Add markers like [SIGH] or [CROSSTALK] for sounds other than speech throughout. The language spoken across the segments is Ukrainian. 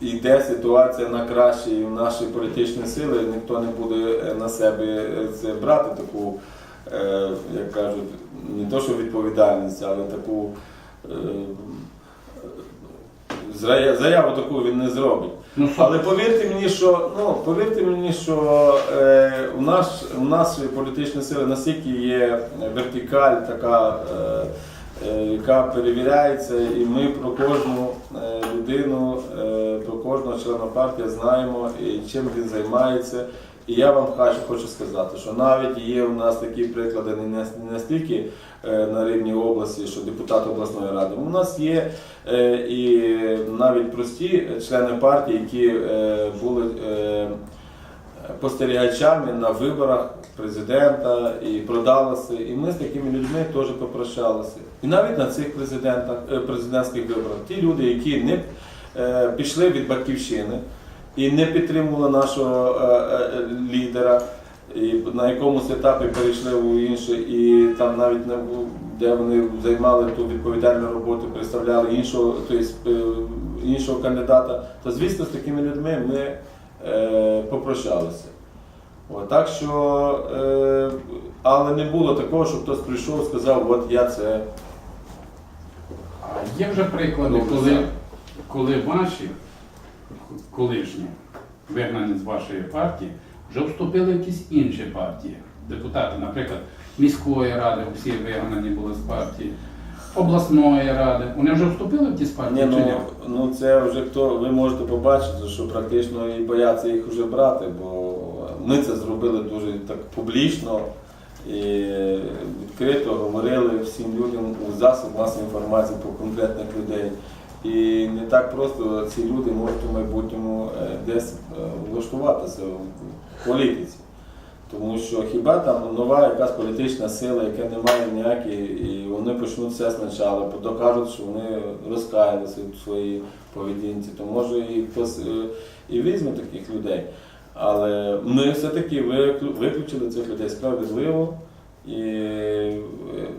йде ситуація на краще і в нашій політичній сили, ніхто не буде е, на себе е, це брати таку, е, як кажуть, не то що відповідальність, але таку заяву таку він не зробить. Ну. Але повірте мені, що ну повірте мені, що е, у нас у нас політичні сили настільки є вертикаль, така, е, е, яка перевіряється, і ми про кожну е, людину, е, кожного члена партії знаємо, і чим він займається. І я вам хочу, сказати, що навіть є у нас такі приклади не нас- не настільки е, на рівні області, що депутат обласної ради. У нас є е, і навіть прості члени партії, які е, були спостерігачами на виборах президента і продалися. І ми з такими людьми теж попрощалися. І навіть на цих президентах, президентських виборах ті люди, які не пішли від батьківщини і не підтримували нашого е, е, лідера. І на якомусь етапі перейшли у інше, і там навіть не де вони займали ту відповідальну роботу, представляли іншого, тобто, е, іншого кандидата, то звісно з такими людьми ми е, попрощалися. От, так що, е, але не було такого, щоб хтось прийшов і сказав, от я це. А є вже приклади, Ну, коли. Коли ваші колишні вигнані з вашої партії вже вступили в якісь інші партії. Депутати, наприклад, міської ради, всі вигнані були з партії, обласної ради. Вони вже вступили в ті партії Ні, чи ні? ну, ну це вже хто ви можете побачити, що практично і бояться їх вже брати, бо ми це зробили дуже так публічно і відкрито говорили всім людям у засоб масової інформації про конкретних людей. І не так просто ці люди можуть у майбутньому е, десь е, влаштуватися в політиці. Тому що хіба там нова якась політична сила, яка не має ніякі, і вони почнуть все спочатку, докажуть, що вони розкаялися в своїй поведінці, то може і хтось е, і візьме таких людей. Але ми все-таки виключили цих людей справедливо і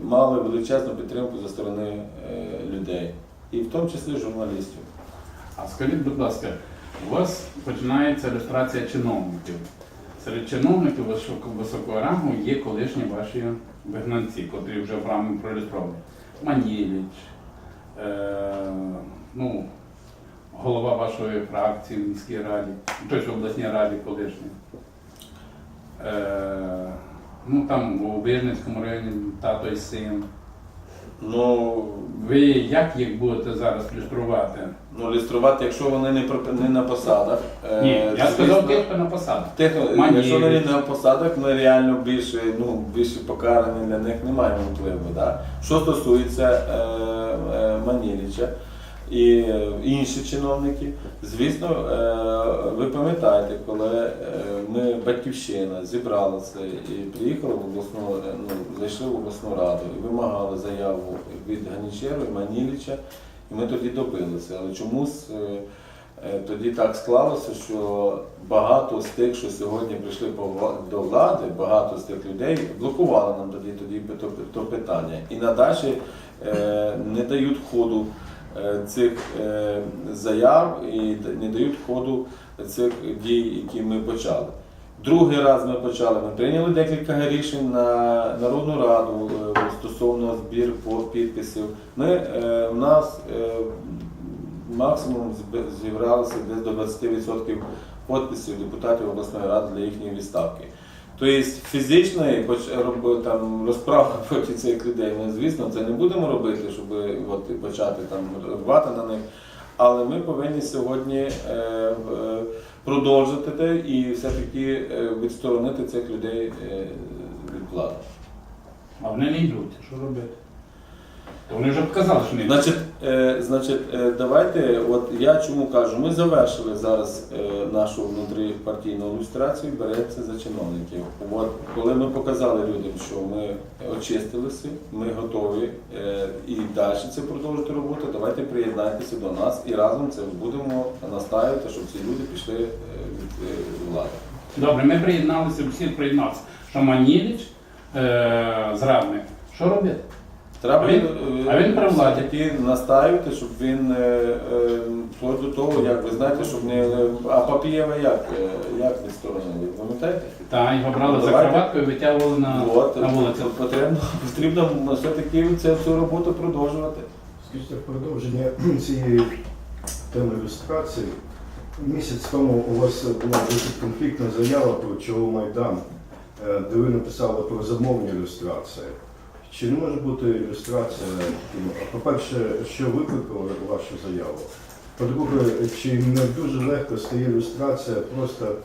мали величезну підтримку зі сторони людей, і в тому числі журналістів. А скажіть, будь ласка, у вас починається ілюстрація чиновників. Серед чиновників високо- високого рангу є колишні ваші вигнанці, котрі вже в рамі проілюстровані. Маніліч, е, ну, голова вашої фракції в міській раді, тобто в обласній раді колишній. Е, ну там у Вижницькому районі тато і син. Ну, Ви як їх будете зараз люструвати? ну люструвати, якщо вони не, про- не на посадах. е, Ні, я звісно, сказав тих, хто на посадах. Тих, Манілі. якщо вони на посадах, ми реально більше, ну, більше покарані для них не маємо впливу. Да? Що стосується е, е, Маніліча і е, інші чиновники, звісно, е, ви пам'ятаєте, коли е, ми батьківщина зібралася і приїхали в обласну, ну, зайшли в обласну раду і вимагали заяву від Ганічеру і Маніліча, і ми тоді добилися. Але чомусь. е, Е, Тоді так склалося, що багато з тих, що сьогодні прийшли до влади, багато з тих людей блокували нам тоді тоді то, питання. І надалі е, не дають ходу цих е, заяв і не дають ходу цих дій, які ми почали. Другий раз ми почали. Ми прийняли декілька рішень на Народну раду е, стосовно збір підписів. Ми е, у нас е, максимум зібралося десь до 20% підписів депутатів обласної ради для їхньої відставки. Тобто фізичної поч- там, розправи [LAUGHS] проти цих людей ми, звісно, це не будемо робити, щоб от, почати там рвати на них. Але ми повинні сьогодні е, е, продовжити те і все-таки е, відсторонити цих людей е, від влади. А вони не йдуть. Що робити? Вони вже показали, що не. Значить, е, значить, е, давайте, от я чому кажу, ми завершили зараз е, нашу внутріпартійну ілюстрацію, береться за чиновників. От коли ми показали людям, що ми очистилися, ми готові е, і далі це продовжити роботу, давайте приєднайтеся до нас і разом це будемо настаювати, щоб ці люди пішли е, від е, влади. Добре, ми приєдналися, всі приєдналися. Що Маніліч, е, зрадник. Що робити? Треба А він- е, а він при владі. все-таки щоб він е, е, вплоть до того, як ви знаєте, щоб не. А Папієва як, як відсторонили, пам'ятаєте? Та його брали за кроватку і витягували на, От, на вулицю. потрібно, потрібно все-таки цю, цю роботу продовжувати. Скажіть, в продовження цієї теми ілюстрації. Місяць тому у вас була досить конфліктна заява про чого Майдан, де ви написали про замовні ілюстрації. Чи не може бути ілюстрація, ну, по-перше, що викликало вашу заяву? По-друге, чи не дуже легко стає ілюстрація просто